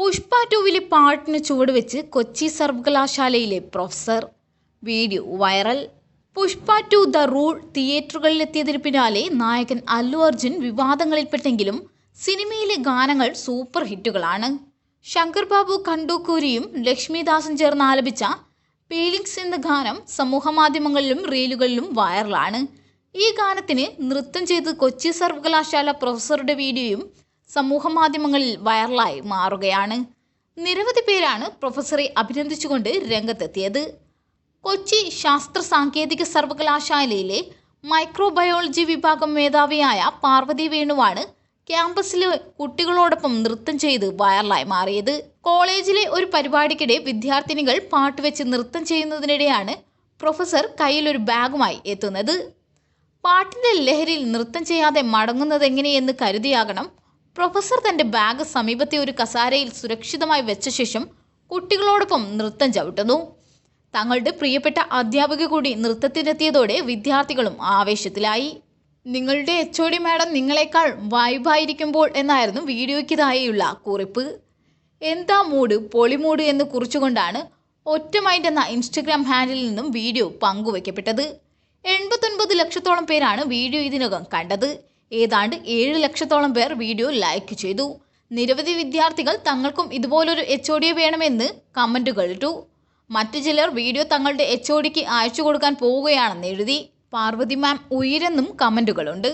പുഷ്പ ടൂവിലെ പാട്ടിന് ചുവടുവെച്ച് കൊച്ചി സർവകലാശാലയിലെ professor. Video viral. Pushpa two the rule തിയേറ്ററുകളിലെത്തിയതിന് പിന്നാലെ നായകൻ അല്ലു അർജുൻ വിവാദങ്ങളിൽപ്പെട്ടെങ്കിലും സിനിമയിലെ ഗാനങ്ങൾ സൂപ്പർ ഹിറ്റുകളാണ്. ശങ്കർ ബാബു കണ്ടൂക്കൂരിയും ലക്ഷ്മിദാസും ചേർന്ന് ആലപിച്ച ഫീലിങ്സ് എന്ന ഗാനം സമൂഹമാധ്യമങ്ങളിലും റീലുകളിലും വൈറലാണ്. ഈ ഗാനത്തിന് നൃത്തം ചെയ്ത് കൊച്ചി സർവകലാശാല പ്രൊഫസറുടെ വീഡിയോയും സമൂഹമാധ്യമങ്ങളിൽ വൈറലായി മാറുകയാണ്. നിരവധി പേരാണ് പ്രൊഫസറെ അഭിനന്ദിച്ചുകൊണ്ട് രംഗത്തെത്തിയത്. കൊച്ചി ശാസ്ത്ര സാങ്കേതിക സർവകലാശാലയിലെ മൈക്രോബയോളജി വിഭാഗം മേധാവിയായ പാർവതി വേണുവാണ് ക്യാമ്പസിലെ കുട്ടികളോടൊപ്പം നൃത്തം ചെയ്ത് വൈറലായി മാറിയത്. കോളേജിലെ ഒരു പരിപാടിക്കിടെ വിദ്യാർത്ഥിനികൾ പാട്ടുവെച്ച് നൃത്തം ചെയ്യുന്നതിനിടെയാണ് പ്രൊഫസർ കയ്യിലൊരു ബാഗുമായി എത്തുന്നത്. പാട്ടിന്റെ ലഹരിയിൽ നൃത്തം ചെയ്യാതെ മടങ്ങുന്നതെങ്ങനെയെന്ന് കരുതിയാകണം പ്രൊഫസർ തന്റെ ബാഗ് സമീപത്തെ ഒരു കസാരയിൽ സുരക്ഷിതമായി വെച്ച ശേഷം കുട്ടികളോടൊപ്പം നൃത്തം ചവിട്ടുന്നു. തങ്ങളുടെ പ്രിയപ്പെട്ട അധ്യാപിക കൂടി നൃത്തത്തിനെത്തിയതോടെ വിദ്യാർത്ഥികളും ആവേശത്തിലായി. നിങ്ങളുടെ എച്ച് ഒ ഡി മാഡം നിങ്ങളെക്കാൾ വൈബായിരിക്കുമ്പോൾ എന്നായിരുന്നു വീഡിയോയ്ക്കിതായുള്ള കുറിപ്പ്. എന്താ മൂഡ് പൊളിമൂഡ് എന്ന് കുറിച്ചുകൊണ്ടാണ് ഒറ്റ മൈൻഡ് എന്ന ഇൻസ്റ്റഗ്രാം ഹാൻഡിൽ നിന്നും വീഡിയോ പങ്കുവയ്ക്കപ്പെട്ടത് എൺപത്തൊൻപത് ലക്ഷത്തോളം പേരാണ് വീഡിയോ ഇതിനകം കണ്ടത്. ഏതാണ്ട് ഏഴ് ലക്ഷത്തോളം പേർ വീഡിയോ ലൈക്ക് ചെയ്തു. നിരവധി വിദ്യാർത്ഥികൾ തങ്ങൾക്കും ഇതുപോലൊരു എച്ച് ഒ ഡി വേണമെന്ന് കമന്റുകൾ ഇട്ടു. മറ്റു ചിലർ വീഡിയോ തങ്ങളുടെ എച്ച് ഒ ഡിക്ക് അയച്ചു കൊടുക്കാൻ പോവുകയാണെന്ന് എഴുതി. പാർവതി മാം ഉയരെന്നും കമന്റുകളുണ്ട്